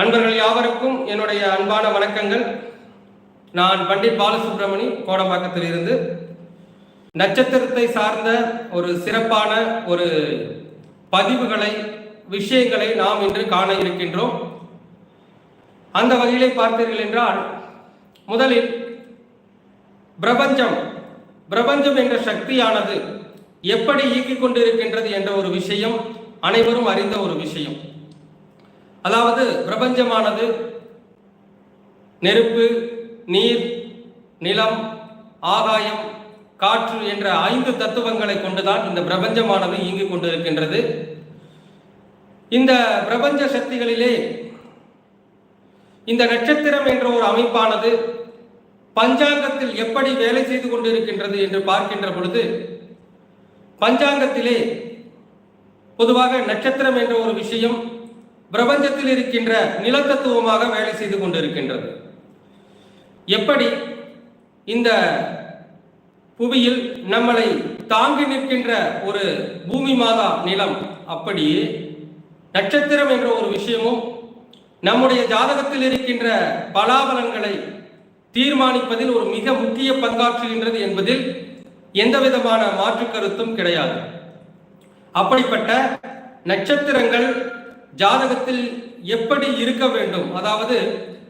அன்பர்கள் யாவருக்கும் என்னுடைய அன்பான வணக்கங்கள். நான் பண்டிட் பாலசுப்ரமணி கோடம்பாக்கத்தில் இருந்து நட்சத்திரத்தை சார்ந்த ஒரு சிறப்பான ஒரு பதிவுகளை விஷயங்களை நாம் இன்று காண இருக்கின்றோம். அந்த வகையிலே பார்த்தீர்கள் என்றால் முதலில் பிரபஞ்சம். பிரபஞ்சம் என்ற சக்தியானது எப்படி இயக்கிக் கொண்டிருக்கின்றது என்ற ஒரு விஷயம் அனைவரும் அறிந்த ஒரு விஷயம். அதாவது பிரபஞ்சமானது நெருப்பு நீர் நிலம் ஆகாயம் காற்று என்ற ஐந்து தத்துவங்களை கொண்டுதான் இந்த பிரபஞ்சமானது இயங்கிக் கொண்டிருக்கின்றது. இந்த பிரபஞ்ச சக்திகளிலே இந்த நட்சத்திரம் என்ற ஒரு அமைப்பானது பஞ்சாங்கத்தில் எப்படி வேலை செய்து கொண்டிருக்கின்றது என்று பார்க்கின்ற பொழுது பஞ்சாங்கத்திலே பொதுவாக நட்சத்திரம் என்ற ஒரு விஷயம் பிரபஞ்சத்தில் இருக்கின்ற நிலத்தத்துவமாக வேலை செய்து கொண்டிருக்கின்றது. எப்படி இந்த புவியில் நம்மளை தாங்கி நிற்கின்ற ஒரு பூமி மாதா நிலம் அப்படியே நட்சத்திரம் என்ற ஒரு விஷயமும் நம்முடைய ஜாதகத்தில் இருக்கின்ற பலாபலங்களை தீர்மானிப்பதில் ஒரு மிக முக்கிய பங்காற்றுகின்றது என்பதில் எந்த விதமான மாற்று கருத்தும் கிடையாது. அப்படிப்பட்ட நட்சத்திரங்கள் ஜாதகத்தில் எப்படி இருக்க வேண்டும்? அதாவது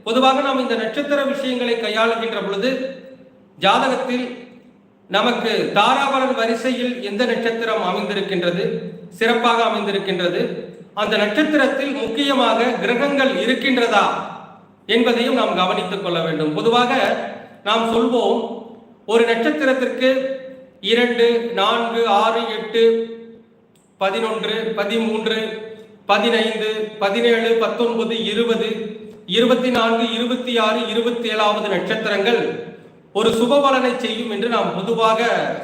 பொதுவாக நாம் இந்த நட்சத்திர விஷயங்களை கையாளுகின்ற பொழுது ஜாதகத்தில் நமக்கு தாராபலன் வரிசையில் எந்த நட்சத்திரம் அமைந்திருக்கின்றது? சிறப்பாக அமைந்திருக்கின்றது. அந்த நட்சத்திரத்தில் முக்கியமாக கிரகங்கள் இருக்கின்றதா? என்பதையும் நாம் கவனித்துக் கொள்ள வேண்டும். பொதுவாக நாம் சொல்வோம் ஒரு நட்சத்திரத்திற்கு இரண்டு நான்கு ஆறு எட்டு பதினொன்று பதிமூன்று பதினைந்து பதினேழு பத்தொன்பது இருபது இருபத்தி நான்கு இருபத்தி ஆறு இருபத்தி ஏழாவது நட்சத்திரங்கள் ஒரு சுபபலனை செய்யும் என்று நாம் பொதுவாக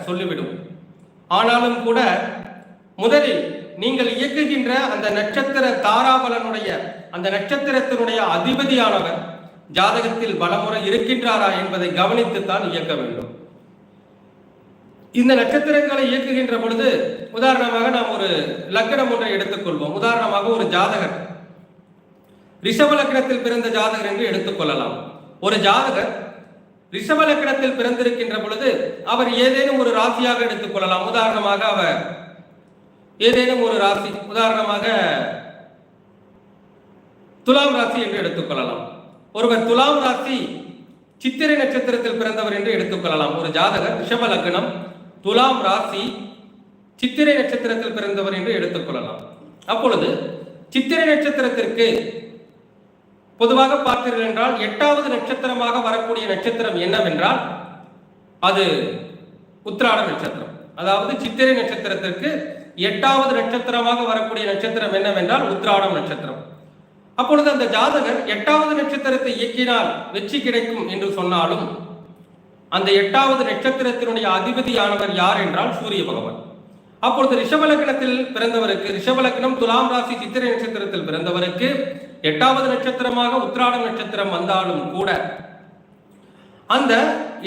சொல்லிவிடும். ஆனாலும் கூட முதலில் நீங்கள் இயக்குகின்ற அந்த நட்சத்திர தாராபலனுடைய அந்த நட்சத்திரத்தினுடைய அதிபதியானவர் ஜாதகத்தில் பலமுறை இருக்கின்றாரா என்பதை கவனித்துத்தான் இயக்க வேண்டும். இந்த நட்சத்திரங்களை இயக்குகின்ற பொழுது உதாரணமாக நாம் ஒரு லக்கணம் ஒன்றை எடுத்துக்கொள்வோம். உதாரணமாக ஒரு ஜாதகர். ரிஷப லக்கணத்தில் பிறந்த ஜாதகர் என்று எடுத்துக்கொள்ளலாம். ஒரு ஜாதகர் ரிஷப லக்கணத்தில் பிறந்திருக்கின்ற பொழுது அவர் ஏதேனும் ஒரு ராசியாக எடுத்துக்கொள்ளலாம். உதாரணமாக அவர் ஏதேனும் ஒரு ராசி உதாரணமாக துலாம் ராசி என்று எடுத்துக்கொள்ளலாம். ஒருவர் துலாம் ராசி சித்திரை நட்சத்திரத்தில் பிறந்தவர் என்று எடுத்துக்கொள்ளலாம். ஒரு ஜாதகர் ரிஷப லக்னம் துலாம் ராசி சித்திரை நட்சத்திரத்தில் பிறந்தவர் என்று எடுத்துக்கொள்ளலாம் அப்பொழுது சித்திரை நட்சத்திரத்திற்கு பொதுவாக பார்த்தீர்கள் என்றால் எட்டாவது நட்சத்திரமாக வரக்கூடிய நட்சத்திரம் என்னவென்றால் அது உத்திராட நட்சத்திரம். அதாவது சித்திரை நட்சத்திரத்திற்கு எட்டாவது நட்சத்திரமாக வரக்கூடிய நட்சத்திரம் என்னவென்றால் உத்ராடம் நட்சத்திரம். அப்பொழுது அந்த ஜாதகர் எட்டாவது நட்சத்திரத்தை இயக்கினால் வெற்றி கிடைக்கும் என்று சொன்னாலும் அந்த எட்டாவது நட்சத்திரத்தினுடைய அதிபதியானவர் யார் என்றால் சூரிய பகவான். அப்பொழுது ரிஷபலக்கணத்தில் பிறந்தவருக்கு ரிஷபலக்கணம் துலாம் ராசி சித்திரை நட்சத்திரத்தில் பிறந்தவருக்கு எட்டாவது நட்சத்திரமாக உத்ராட நட்சத்திரம் வந்தாலும் கூட அந்த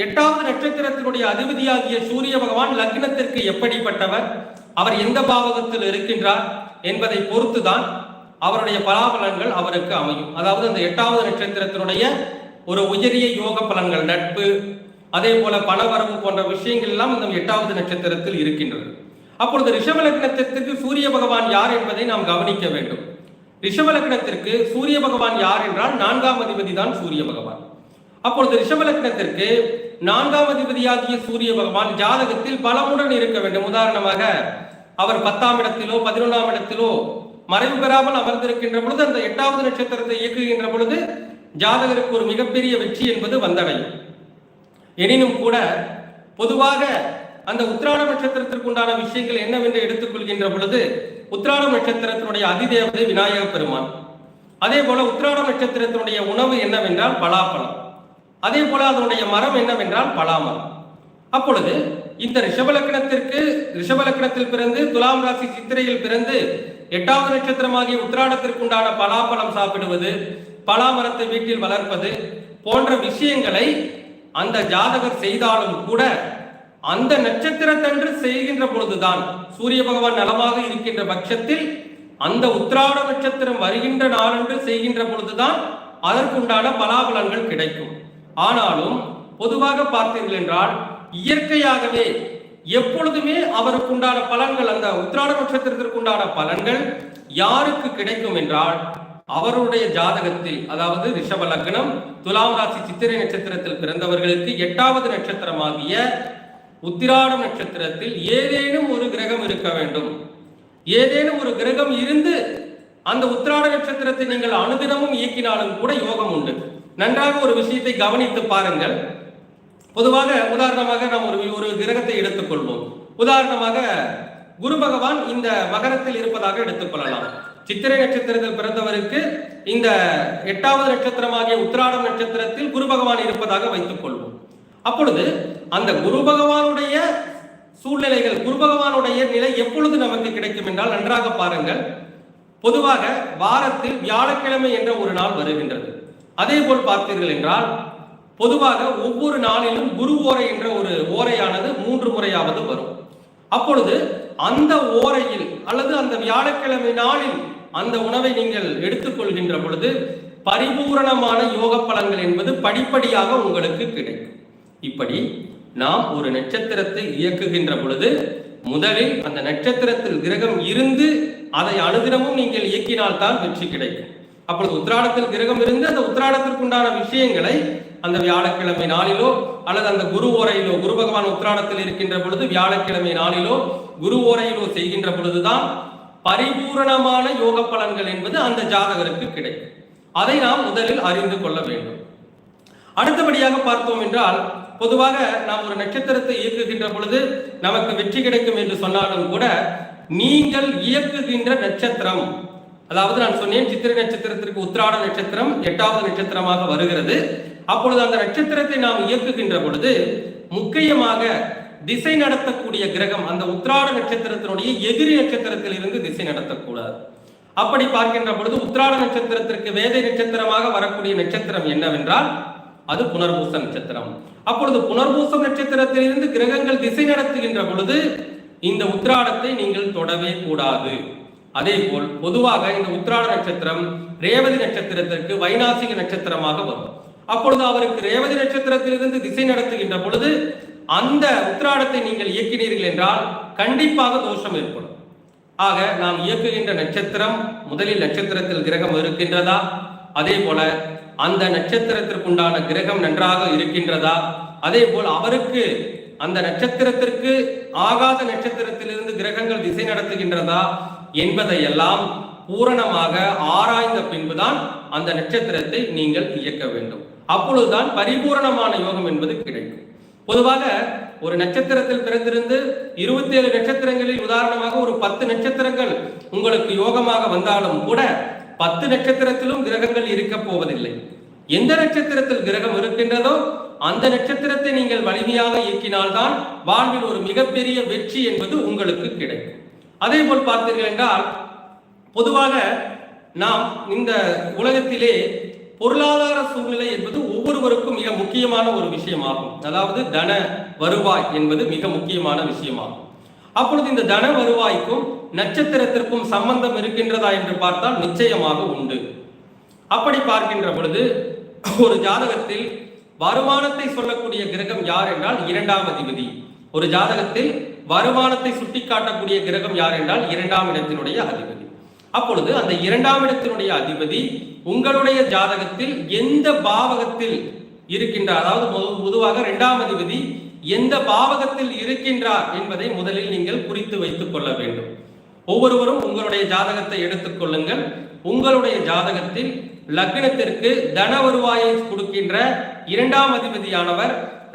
எட்டாவது நட்சத்திரத்தினுடைய அதிபதியாகிய சூரிய பகவான் லக்னத்திற்கு எப்படிப்பட்டவர் அவர் எந்த பாவகத்தில் இருக்கின்றார் என்பதை பொறுத்துதான் அவருடைய பலாபலன்கள் அவருக்கு அமையும். அதாவது அந்த எட்டாவது நட்சத்திரத்தினுடைய ஒரு உயரிய யோக பலன்கள் நட்பு அதே போல பணவரவு போன்ற விஷயங்கள் எல்லாம் இந்த எட்டாவது நட்சத்திரத்தில் இருக்கின்றது. அப்பொழுது ரிஷப லக்னத்திற்கு சூரிய பகவான் யார் என்பதை நாம் கவனிக்க வேண்டும். ரிஷப லக்னத்திற்கு சூரிய பகவான் யார் என்றால் நான்காம் அதிபதி தான் சூரிய பகவான். அப்பொழுது ரிஷப லக்னத்திற்கு நான்காம் அதிபதியாகிய சூரிய பகவான் ஜாதகத்தில் பலமுடன் இருக்க வேண்டும். உதாரணமாக அவர் பத்தாம் இடத்திலோ பதினொன்றாம் இடத்திலோ மறைவு பெறாமல் அமர்ந்திருக்கின்ற பொழுது அந்த எட்டாவது நட்சத்திரத்தை இயக்குகின்ற பொழுது ஜாதகருக்கு ஒரு மிகப்பெரிய வெற்றி என்பது வந்தடையும். எனினும் கூட பொதுவாக அந்த உத்திராட நட்சத்திரத்திற்கு உண்டான விஷயங்கள் என்னவென்று எடுத்துக்கொள்கின்ற பொழுது உத்திராட நட்சத்திரத்தினுடைய அதிதேவதை விநாயக பெருமான். அதே போல உத்திராட நட்சத்திரத்தினுடைய உணவு என்னவென்றால் பலாப்பழம். அதே போல அதனுடைய மரம் என்னவென்றால் பலாமரம். அப்பொழுது இந்த ரிஷபலக்கணத்திற்கு ரிஷபலக்கணத்தில் பிறந்து துலாம் ராசி சித்திரையில் பிறந்து எட்டாவது நட்சத்திரமாகிய உத்திராடத்திற்கு உண்டான பலாப்பழம் சாப்பிடுவது பலாமரத்தை வீட்டில் வளர்ப்பது போன்ற விஷயங்களை அந்த ஜாதகர் செய்தாலும் கூட அந்த நட்சத்திரத்தன்று செய்கின்ற பொழுதுதான் சூரிய பகவான் நலமாக இருக்கின்ற பட்சத்தில் அந்த உத்திராட நட்சத்திரம் வருகின்ற நாளன்று செய்கின்ற பொழுதுதான் அதற்குண்டான பலாபலன்கள் கிடைக்கும். ஆனாலும் பொதுவாக பார்த்தீர்கள் என்றால் இயற்கையாகவே எப்பொழுதுமே அவருக்குண்டான பலன்கள் அந்த உத்திராட நட்சத்திரத்திற்குண்டான பலன்கள் யாருக்கு கிடைக்கும் என்றால் அவருடைய ஜாதகத்தில் அதாவது ரிஷப லக்னம் துலாம் ராசி சித்திரை நட்சத்திரத்தில் பிறந்தவர்களுக்கு எட்டாவது நட்சத்திரமாகிய உத்திராடம் நட்சத்திரத்தில் ஏதேனும் ஒரு கிரகம் இருக்க வேண்டும். ஏதேனும் ஒரு கிரகம் இருந்து அந்த உத்திராட நட்சத்திரத்தை நீங்கள் அனுதினமும் இயக்கினாலும் கூட யோகம் உண்டு. நன்றாக ஒரு விஷயத்தை கவனித்து பாருங்கள். பொதுவாக உதாரணமாக நாம் ஒரு ஒரு கிரகத்தை எடுத்துக்கொள்வோம். உதாரணமாக குரு பகவான் இந்த மகரத்தில் இருப்பதாக எடுத்துக்கொள்ளலாம். சித்திரை நட்சத்திரத்தில் பிறந்தவருக்கு இந்த எட்டாவது நட்சத்திரமாகிய உத்திராடம் நட்சத்திரத்தில் குரு பகவான் இருப்பதாக வைத்துக் கொள்வோம். அப்பொழுது அந்த குரு பகவானுடைய சூழ்நிலைகள் குரு பகவானுடைய நிலை எப்பொழுது நமக்கு கிடைக்கும் என்றால் நன்றாக பாருங்கள். பொதுவாக வாரத்தில் வியாழக்கிழமை என்ற ஒரு நாள் வருகின்றது. அதே போல் பார்த்தீர்கள் என்றால் பொதுவாக ஒவ்வொரு நாளிலும் குரு ஓரை என்ற ஒரு ஓரையானது மூன்று முறையாவது வரும். அப்பொழுது அந்த ஓரையில் அல்லது அந்த வியாழக்கிழமை நாளில் அந்த உணவை நீங்கள் எடுத்துக்கொள்கின்ற பொழுது பரிபூரணமான யோக பலன்கள் என்பது படிப்படியாக உங்களுக்கு கிடைக்கும். இப்படி நாம் ஒரு நட்சத்திரத்தை இயக்குகின்ற பொழுது முதலில் அந்த நட்சத்திரத்தில் கிரகம் இருந்து அதை அனுதினமும் நீங்கள் இயக்கினால் தான் வெற்றி கிடைக்கும். அப்பொழுது உத்திராடத்தில் கிரகம் இருந்து அந்த உத்திராடத்திற்குண்டான விஷயங்களை அந்த வியாழக்கிழமை நாளிலோ அல்லது அந்த குரு ஓரையிலோ குரு பகவான் உத்திராடத்தில் இருக்கின்ற பொழுது வியாழக்கிழமை நாளிலோ குரு ஓரையிலோ செய்கின்ற பொழுதுதான் பரிபூரணமான யோக பலன்கள் என்பது அந்த ஜாதகருக்கு கிடைக்கும். அதை நாம் முதலில் அறிந்து கொள்ள வேண்டும். அடுத்தபடியாக பார்த்தோம் என்றால் பொதுவாக நாம் ஒரு நட்சத்திரத்தை இயக்குகின்ற பொழுது நமக்கு வெற்றி கிடைக்கும் என்று சொன்னாலும் கூட நீங்கள் இயக்குகின்ற நட்சத்திரம் அதாவது நான் சொன்னேன் சித்திரை நட்சத்திரத்திற்கு உத்திராட நட்சத்திரம் எட்டாவது நட்சத்திரமாக வருகிறது. அப்பொழுது அந்த நட்சத்திரத்தை நாம் இயக்குகின்ற பொழுது முக்கியமாக திசை நடத்தக்கூடிய கிரகம் அந்த உத்திராட நட்சத்திரத்தினுடைய எதிரி நட்சத்திரத்தில் இருந்து திசை நடத்தக்கூடாது. அப்படி பார்க்கின்ற பொழுது உத்ராட நட்சத்திரத்திற்கு வேதை நட்சத்திரமாக வரக்கூடிய நட்சத்திரம் என்னவென்றால் அது புனர்பூச நட்சத்திரம். அப்பொழுது புனர்பூசம் நட்சத்திரத்திலிருந்து கிரகங்கள் திசை நடத்துகின்ற பொழுது இந்த உத்ராடத்தை நீங்கள் தொடவே கூடாது. அதே போல் பொதுவாக இந்த உத்ராட நட்சத்திரம் ரேவதி நட்சத்திரத்திற்கு வைநாசிக நட்சத்திரமாக வரும். அப்பொழுது அவருக்கு ரேவதி நட்சத்திரத்திலிருந்து திசை நடத்துகின்ற பொழுது அந்த உத்திராடத்தை நீங்கள் இயக்கினீர்கள் என்றால் கண்டிப்பாக தோஷம் ஏற்படும். ஆக நாம் இயக்குகின்ற நட்சத்திரம் முதலில் நட்சத்திரத்தில் கிரகம் இருக்கின்றதா? அதே போல அந்த நட்சத்திரத்திற்குண்டான கிரகம் நன்றாக இருக்கின்றதா? அதே போல் அவருக்கு அந்த நட்சத்திரத்திற்கு ஆகாத நட்சத்திரத்திலிருந்து கிரகங்கள் திசை நடத்துகின்றதா? என்பதையெல்லாம் பூரணமாக ஆராய்ந்த பின்புதான் அந்த நட்சத்திரத்தை நீங்கள் இயக்க வேண்டும். அப்பொழுதுதான் பரிபூரணமான யோகம் என்பது கிடைக்கும். பொதுவாக ஒரு நட்சத்திரத்தில் பிறந்திருந்து இருபத்தி ஏழு நட்சத்திரங்களில் உதாரணமாக ஒரு பத்து நட்சத்திரங்கள் உங்களுக்கு யோகமாக வந்தாலும் கூட பத்து நட்சத்திரத்திலும் கிரகங்கள் இருக்க போவதில்லை. எந்த நட்சத்திரத்தில் கிரகம் இருக்கின்றதோ அந்த நட்சத்திரத்தை நீங்கள் வலிமையாக இயக்கினால்தான் வாழ்வில் ஒரு மிகப்பெரிய வெற்றி என்பது உங்களுக்கு கிடைக்கும். அதே போல் பார்த்தீர்கள் என்றால் பொதுவாக நாம் இந்த உலகத்திலே பொருளாதார சூழ்நிலை என்பது ஒவ்வொருவருக்கும் மிக முக்கியமான ஒரு விஷயமாகும். அதாவது தன வருவாய் என்பது மிக முக்கியமான விஷயமாகும். அப்பொழுது இந்த தன வருவாய்க்கும் நட்சத்திரத்திற்கும் சம்பந்தம் இருக்கின்றதா என்று பார்த்தால் நிச்சயமாக உண்டு. அப்படி பார்க்கின்ற பொழுது ஒரு ஜாதகத்தில் வருமானத்தை சொல்லக்கூடிய கிரகம் யார் என்றால் இரண்டாம் அதிபதி. ஒரு ஜாதகத்தில் வருமானத்தை சுட்டிக்காட்டக்கூடிய கிரகம் யார் என்றால் இரண்டாம் இடத்தினுடைய அதிபதி. அப்பொழுது அந்த இரண்டாம் இடத்தினுடைய அதிபதி உங்களுடைய ஜாதகத்தில் எந்த பாவகத்தில் இருக்கின்றார்? அதாவது பொதுவாக இரண்டாம் அதிபதி எந்த பாவகத்தில் இருக்கின்றார் என்பதை முதலில் நீங்கள் குறித்து வைத்துக் கொள்ள வேண்டும். ஒவ்வொருவரும் உங்களுடைய ஜாதகத்தை எடுத்துக்கொள்ளுங்கள் உங்களுடைய ஜாதகத்தில் லக்னத்திற்கு தன வருவாயை கொடுக்கின்ற இரண்டாம் அதிபதியானவர்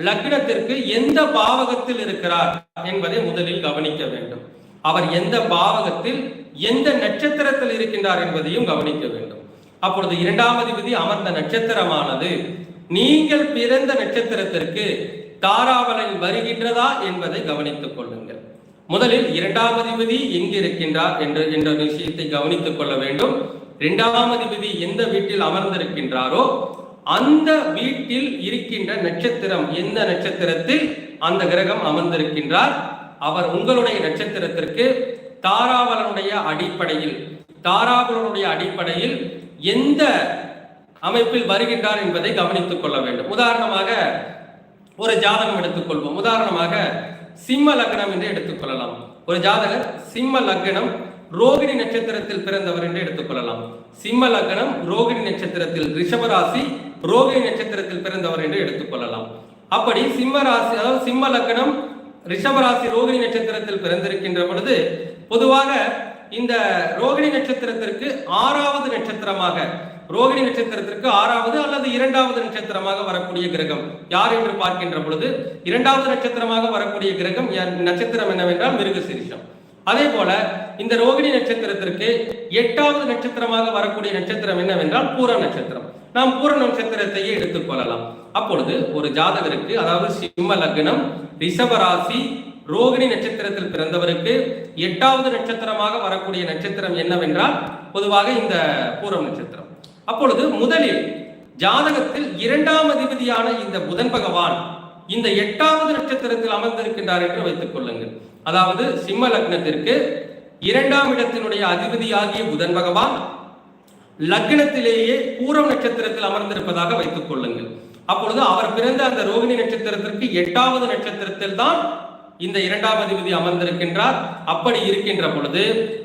லக்னத்திற்கு எந்த பாவகத்தில் இருக்கிறார் என்பதை முதலில் கவனிக்க வேண்டும். அவர் எந்த பாவகத்தில் எந்த நட்சத்திரத்தில் இருக்கின்றார் என்பதையும் கவனிக்க வேண்டும். அப்பொழுது இரண்டாவது விதி அமர்ந்த நட்சத்திரமானது நீங்கள் பிறந்த நட்சத்திரத்திற்கு தாராவலன் வருகின்றதா? என்பதை கவனித்துக் கொள்ளுங்கள். முதலில் இரண்டாவது விதி எங்கு இருக்கின்றார் என்ற என்ற விஷயத்தை கவனித்துக் கொள்ள வேண்டும். இரண்டாவது விதி எந்த வீட்டில் அமர்ந்திருக்கின்றாரோ அந்த வீட்டில் இருக்கின்ற நட்சத்திரம் எந்த நட்சத்திரத்தில் அந்த கிரகம் அமர்ந்திருக்கின்றார் அவர் உங்களுடைய நட்சத்திரத்திற்கு தாராவலனுடைய அடிப்படையில் தாராபுரனுடைய அடிப்படையில் எந்த அமைப்பில் வருகின்றார் என்பதை கவனித்துக் கொள்ள வேண்டும். உதாரணமாக ஒரு ஜாதகம் எடுத்துக்கொள்வோம் உதாரணமாக சிம்ம லக்னம் என்று எடுத்துக்கொள்ளலாம் ஒரு ஜாதகர் சிம்ம லக்னம் ரோகிணி நட்சத்திரத்தில் பிறந்தவர் என்று எடுத்துக்கொள்ளலாம் சிம்ம லக்னம் ரோகிணி நட்சத்திரத்தில் ரிஷபராசி ரோகிணி நட்சத்திரத்தில் பிறந்தவர் என்று எடுத்துக்கொள்ளலாம் அப்படி சிம்ம ராசி அதாவது சிம்ம லக்னம் ரிஷபராசி ரோகிணி நட்சத்திரத்தில் பிறந்திருக்கின்ற பொழுது பொதுவாக இந்த ரோகிணி நட்சத்திரத்திற்கு ஆறாவது நட்சத்திரமாக ரோகிணி நட்சத்திரத்திற்கு ஆறாவது அல்லது இரண்டாவது நட்சத்திரமாக வரக்கூடிய கிரகம். யார் என்று பார்க்கின்ற பொழுது இரண்டாவது நட்சத்திரமாக வரக்கூடிய கிரகம் நட்சத்திரம் என்னவென்றால் மிருகசிரிஷம். அதே போல இந்த ரோகிணி நட்சத்திரத்திற்கு எட்டாவது நட்சத்திரமாக வரக்கூடிய நட்சத்திரம் என்னவென்றால் பூர நட்சத்திரம். நாம் பூர நட்சத்திரத்தையே எடுத்துக்கொள்ளலாம் அப்பொழுது ஒரு ஜாதகருக்கு அதாவது சிம்ம லக்னம் ரிஷபராசி ரோகிணி நட்சத்திரத்தில் பிறந்தவருக்கு எட்டாவது நட்சத்திரமாக வரக்கூடிய நட்சத்திரம் என்னவென்றால் பொதுவாக இந்த பூரம் நட்சத்திரம். அப்பொழுது முதலில் ஜாதகத்தில் இரண்டாம் அதிபதியான இந்த புதன் பகவான் இந்த எட்டாவது நட்சத்திரத்தில் அமர்ந்திருக்கின்றார் என்று வைத்துக் கொள்ளுங்கள். அதாவது சிம்ம லக்னத்திற்கு இரண்டாம் இடத்தினுடைய அதிபதியாகிய புதன் பகவான் லக்னத்திலேயே பூரம் நட்சத்திரத்தில் அமர்ந்திருப்பதாக வைத்துக் கொள்ளுங்கள். அப்பொழுது அவர் பிறந்த அந்த ரோகிணி நட்சத்திரத்திற்கு எட்டாவது நட்சத்திரத்தில் தான் இந்த இரண்டாம் அதிபதி அமர்ந்திருக்கின்றார். அப்படி இருக்கின்ற பொழுது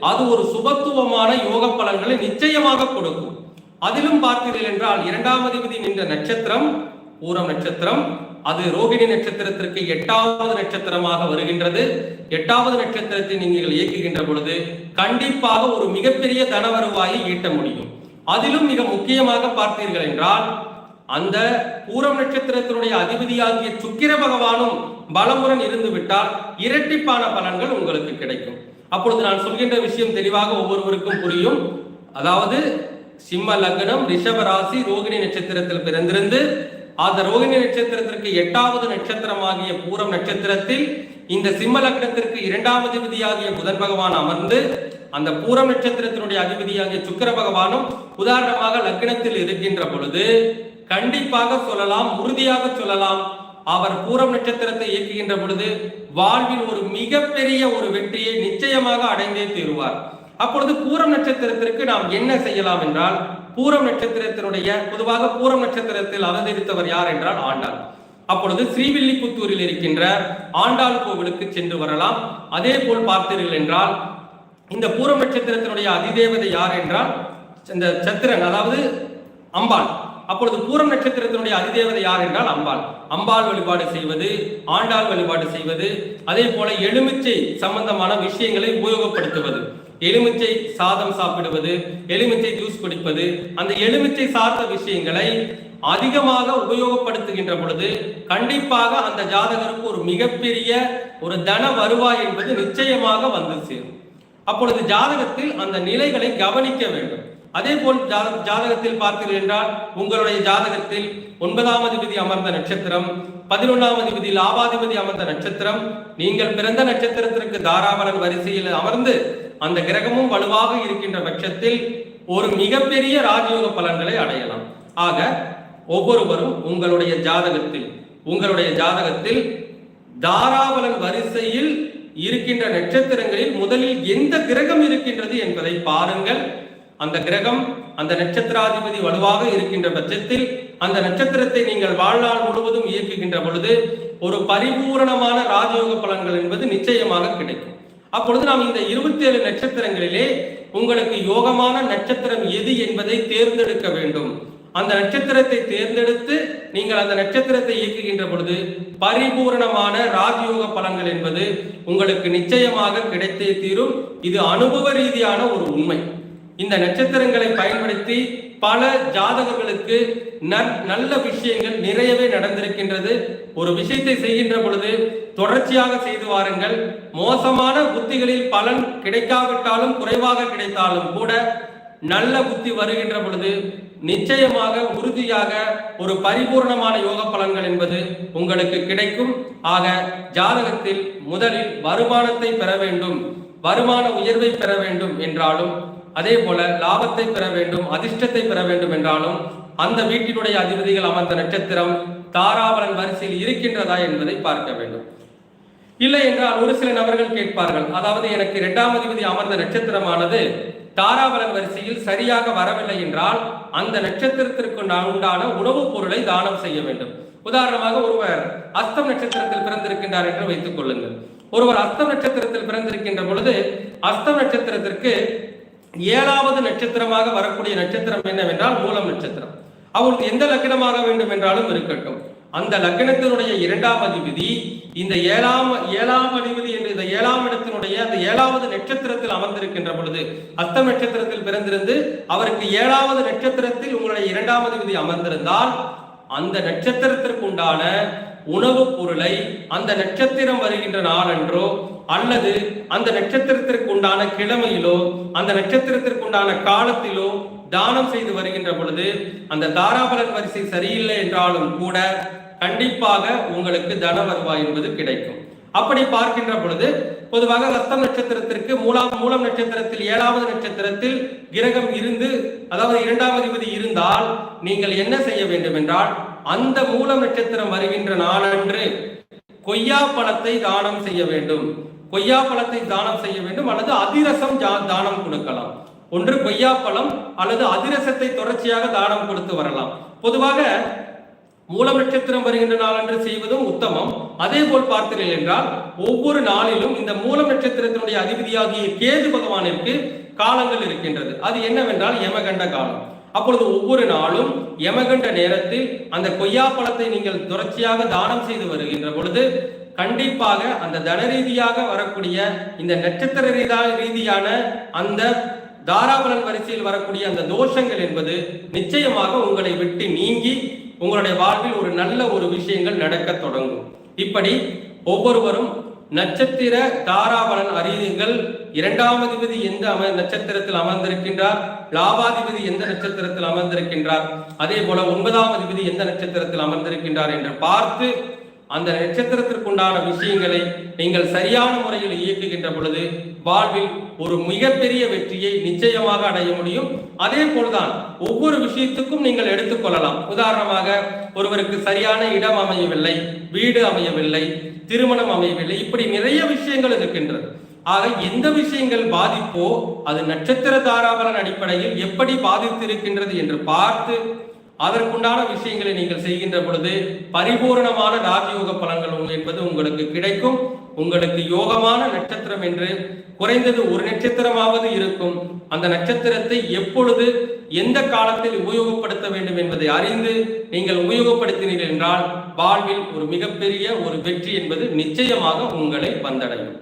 அது ஒரு சுபத்துவமான யோக பலன்களை நிச்சயமாக கொடுக்கும். அதிலும் பார்த்தீர்கள் என்றால் இரண்டாம் அதிபதி நின்ற நட்சத்திரம் பூரம் நட்சத்திரம் அது ரோகிணி நட்சத்திரத்திற்கு எட்டாவது நட்சத்திரமாக வருகின்றது. எட்டாவது நட்சத்திரத்தை நீங்கள் இயக்குகின்ற பொழுது கண்டிப்பாக ஒரு மிகப்பெரிய தன வருவாயை ஈட்ட முடியும். அதிலும் மிக முக்கியமாக பார்த்தீர்கள் என்றால் அந்த பூரம் நட்சத்திரத்தினுடைய அதிபதியாகிய சுக்கிர பகவானும் பலமுடன் இருந்து விட்டால் இரட்டிப்பான பலன்கள் உங்களுக்கு கிடைக்கும். அப்பொழுது நான் சொல்கின்ற விஷயம் தெளிவாக ஒவ்வொருவருக்கும் புரியும். அதாவது சிம்ம லக்னம் ரிஷப ராசி ரோகிணி நட்சத்திரத்தில் பிறந்திருந்து அந்த ரோகிணி நட்சத்திரத்திற்கு எட்டாவது நட்சத்திரமாகிய பூரம் நட்சத்திரத்தில் இந்த சிம்ம லக்னத்திற்கு இரண்டாம் அதிபதியாகிய புதன் பகவான் அமர்ந்து அந்த பூரம் நட்சத்திரத்தினுடைய அதிபதியாகிய சுக்கிர பகவானும் உதாரணமாக லக்னத்தில் இருக்கின்ற பொழுது கண்டிப்பாக சொல்லலாம் உறுதியாக சொல்லலாம். அவர் பூரம் நட்சத்திரத்தை இயக்குகின்ற பொழுது வாழ்வில் ஒரு மிகப்பெரிய ஒரு வெற்றியை நிச்சயமாக அடைந்தே தீருவார். அப்பொழுது பூரம் நட்சத்திரத்திற்கு நாம் என்ன செய்யலாம் என்றால் பூரம் நட்சத்திரத்தினுடைய பொதுவாக பூரம் நட்சத்திரத்தில் அவதரித்தவர் யார் என்றால் ஆண்டாள். அப்பொழுது ஸ்ரீவில்லிபுத்தூரில் இருக்கின்ற ஆண்டாள் கோவிலுக்கு சென்று வரலாம். அதே போல் பார்த்தீர்கள் என்றால் இந்த பூரம் நட்சத்திரத்தினுடைய அதிதேவதை யார் என்றால் இந்த சத்திரன் அதாவது அம்பாள். அப்பொழுது பூரம் நட்சத்திரத்தினுடைய அதிதேவதை யார் என்றால் அம்பாள். அம்பாள் வழிபாடு செய்வது ஆண்டாள் வழிபாடு செய்வது அதே போல எலுமிச்சை சம்பந்தமான விஷயங்களை உபயோகப்படுத்துவது. எலுமிச்சை சாதம் சாப்பிடுவது எலுமிச்சை ஜூஸ் குடிப்பது அந்த எலுமிச்சை சார்ந்த விஷயங்களை அதிகமாக உபயோகப்படுத்துகின்ற பொழுது கண்டிப்பாக அந்த ஜாதகருக்கு ஒரு மிகப்பெரிய ஒரு தன வருவாய் என்பது நிச்சயமாக வந்து சேரும். அப்பொழுது ஜாதகத்தில் அந்த நிலைகளை கவனிக்க வேண்டும். அதே போல் ஜாத- ஜாதகத்தில் பார்த்தீர்கள் என்றால் உங்களுடைய ஜாதகத்தில் ஒன்பதாம் அதிபதி அமர்ந்த நட்சத்திரம் பதினொன்றாம் அதிபதி லாபாதிபதி அமர்ந்த நட்சத்திரம் நீங்கள் பிறந்த நட்சத்திரத்திற்கு தாராபலன் வரிசையில் அமர்ந்து அந்த கிரகமும் வலுவாக இருக்கின்ற பட்சத்தில் ஒரு மிகப்பெரிய ராஜயோக பலன்களை அடையலாம். ஆக ஒவ்வொருவரும் உங்களுடைய ஜாதகத்தில் உங்களுடைய ஜாதகத்தில் தாராபலன் வரிசையில் இருக்கின்ற நட்சத்திரங்களில் முதலில் எந்த கிரகம் இருக்கின்றது என்பதை பாருங்கள். அந்த கிரகம் அந்த நட்சத்திராதிபதி வலுவாக இருக்கின்ற பட்சத்தில் அந்த நட்சத்திரத்தை நீங்கள் வாழ்நாள் முழுவதும் இயக்குகின்ற பொழுது ஒரு பரிபூரணமான ராஜயோக பலன்கள் என்பது நிச்சயமாக கிடைக்கும். அப்பொழுது நாம் இந்த இருபத்தி ஏழு நட்சத்திரங்களிலே உங்களுக்கு யோகமான நட்சத்திரம் எது என்பதை தேர்ந்தெடுக்க வேண்டும். அந்த நட்சத்திரத்தை தேர்ந்தெடுத்து நீங்கள் அந்த நட்சத்திரத்தை இயக்குகின்ற பொழுது பரிபூரணமான ராஜயோக பலன்கள் என்பது உங்களுக்கு நிச்சயமாக கிடைத்தே தீரும். இது அனுபவ ரீதியான ஒரு உண்மை. இந்த நட்சத்திரங்களை பயன்படுத்தி பல ஜாதகர்களுக்கு நல்ல விஷயங்கள் நிறையவே நடந்திருக்கின்றது. ஒரு விஷயத்தை செய்கின்ற பொழுது தொடர்ச்சியாக செய்து வாருங்கள். மோசமான புத்திகளில் பலன் கிடைக்காவிட்டாலும் குறைவாக கிடைத்தாலும் கூட நல்ல புத்தி வருகின்ற பொழுது நிச்சயமாக உறுதியாக ஒரு பரிபூர்ணமான யோக பலன்கள் என்பது உங்களுக்கு கிடைக்கும். ஆக ஜாதகத்தில் முதலில் வருமானத்தை பெற வேண்டும். வருமான உயர்வை பெற வேண்டும் என்றாலும் அதே போல லாபத்தை பெற வேண்டும் அதிர்ஷ்டத்தை பெற வேண்டும் என்றாலும் அந்த வீட்டினுடைய அதிபதிகள் அமர்ந்த நட்சத்திரம் தாராபலன் வரிசையில் இருக்கின்றதா என்பதை பார்க்க வேண்டும். இல்லை என்றால் ஒரு சில நபர்கள் கேட்பார்கள் அதாவது எனக்கு இரண்டாம் அதிபதி அமர்ந்த நட்சத்திரமானது தாராபலன் வரிசையில் சரியாக வரவில்லை என்றால் அந்த நட்சத்திரத்திற்கு உண்டான உணவுப் பொருளை தானம் செய்ய வேண்டும். உதாரணமாக ஒருவர் அஸ்தம் நட்சத்திரத்தில் பிறந்திருக்கின்றார் என்று வைத்துக் கொள்ளுங்கள். ஒருவர் அஸ்தம் நட்சத்திரத்தில் பிறந்திருக்கின்ற பொழுது அஸ்தம் நட்சத்திரத்திற்கு ஏழாவது நட்சத்திரமாக வரக்கூடிய நட்சத்திரம் என்னவென்றால் மூலம் நட்சத்திரம். அவருக்கு எந்த லக்னமாக வேண்டும் என்றாலும் இருக்கட்டும். அந்த லக்னத்தினுடைய இரண்டாம் அதிபதி இந்த ஏழாம் ஏழாம் அதிபதி என்ற இந்த ஏழாம் இடத்தினுடைய அந்த ஏழாவது நட்சத்திரத்தில் அமர்ந்திருக்கின்ற பொழுது அஸ்தம் நட்சத்திரத்தில் பிறந்திருந்து அவருக்கு ஏழாவது நட்சத்திரத்தில் உங்களுடைய இரண்டாம் அதிபதி அமர்ந்திருந்தால் அந்த நட்சத்திரத்திற்கு உண்டான உணவுப் பொருளை அந்த நட்சத்திரம் வருகின்ற நாளன்றோ அல்லது அந்த நட்சத்திரத்திற்கு உண்டான கிழமையிலோ அந்த நட்சத்திரத்திற்கு உண்டான காலத்திலோ தானம் செய்து வருகின்ற பொழுது அந்த தாராபலன் வரிசை சரியில்லை என்றாலும் கூட கண்டிப்பாக உங்களுக்கு தன வருவாய் என்பது கிடைக்கும். அப்படி பார்க்கின்ற பொழுது பொதுவாக ரத்தம் நட்சத்திரத்திற்கு மூலாம் மூலம் நட்சத்திரத்தில் ஏழாவது நட்சத்திரத்தில் கிரகம் இருந்து அதாவது இரண்டாம் அதிபதி இருந்தால் நீங்கள் என்ன செய்ய வேண்டும் என்றால் அந்த மூலம் நட்சத்திரம் வருகின்ற நாளன்று கொய்யா பழத்தை தானம் செய்ய வேண்டும். கொய்யா பழத்தை தானம் செய்ய வேண்டும் அல்லது அதிரசம் தானம் கொடுக்கலாம். ஒன்று கொய்யாப்பழம் அல்லது அதிரசத்தை தொடர்ச்சியாக தானம் கொடுத்து வரலாம். பொதுவாக மூலம் நட்சத்திரம் வருகின்ற நாளன்று செய்வதும் உத்தமம். அதே போல் பார்த்தீர்கள் என்றால் ஒவ்வொரு நாளிலும் இந்த மூலம் நட்சத்திரத்தினுடைய அதிபதியாகிய கேது பகவானிற்கு காலங்கள் இருக்கின்றது. அது என்னவென்றால் யமகண்ட காலம். அப்பொழுது ஒவ்வொரு நாளும் யமகண்ட நேரத்தில் அந்த கொய்யா பழத்தை நீங்கள் தொடர்ச்சியாக தானம் செய்து வருகின்ற பொழுது கண்டிப்பாக அந்த தன ரீதியாக வரக்கூடிய இந்த நட்சத்திர ரீதா- ரீதியான அந்த தாராபலன் வரிசையில் வரக்கூடிய அந்த தோஷங்கள் என்பது நிச்சயமாக உங்களை விட்டு நீங்கி உங்களுடைய வாழ்வில் ஒரு நல்ல ஒரு விஷயங்கள் நடக்க தொடங்கும். இப்படி ஒவ்வொருவரும் நட்சத்திர தாராபலன் அறியுங்கள். இரண்டாம் அதிபதி எந்த அம நட்சத்திரத்தில் அமர்ந்திருக்கின்றார்? லாபாதிபதி எந்த நட்சத்திரத்தில் அமர்ந்திருக்கின்றார்? அதே போல ஒன்பதாம் அதிபதி எந்த நட்சத்திரத்தில் அமர்ந்திருக்கின்றார் என்று பார்த்து அந்த நட்சத்திரத்திற்குண்டான விஷயங்களை நீங்கள் சரியான முறையில் இயக்குகின்ற பொழுது வாழ்வில் ஒரு மிகப்பெரிய வெற்றியை நிச்சயமாக அடைய முடியும். அதே போல்தான் ஒவ்வொரு விஷயத்துக்கும் நீங்கள் எடுத்துக்கொள்ளலாம் உதாரணமாக ஒருவருக்கு சரியான இடம் அமையவில்லை வீடு அமையவில்லை திருமணம் அமையவில்லை இப்படி நிறைய விஷயங்கள் இருக்கின்றது. ஆக எந்த விஷயங்கள் பாதிப்போ அது நட்சத்திர தாராபலன் அடிப்படையில் எப்படி பாதித்திருக்கின்றது என்று பார்த்து அதற்குண்டான விஷயங்களை நீங்கள் செய்கின்ற பொழுது பரிபூரணமான ராஜயோக பலன்கள் என்பது உங்களுக்கு கிடைக்கும். உங்களுக்கு யோகமான நட்சத்திரம் என்று குறைந்தது ஒரு நட்சத்திரமாவது இருக்கும். அந்த நட்சத்திரத்தை எப்பொழுது எந்த காலத்தில் உபயோகப்படுத்த வேண்டும் என்பதை அறிந்து நீங்கள் உபயோகப்படுத்தினீர்கள் என்றால் வாழ்வில் ஒரு மிகப்பெரிய ஒரு வெற்றி என்பது நிச்சயமாக உங்களை வந்தடையும்.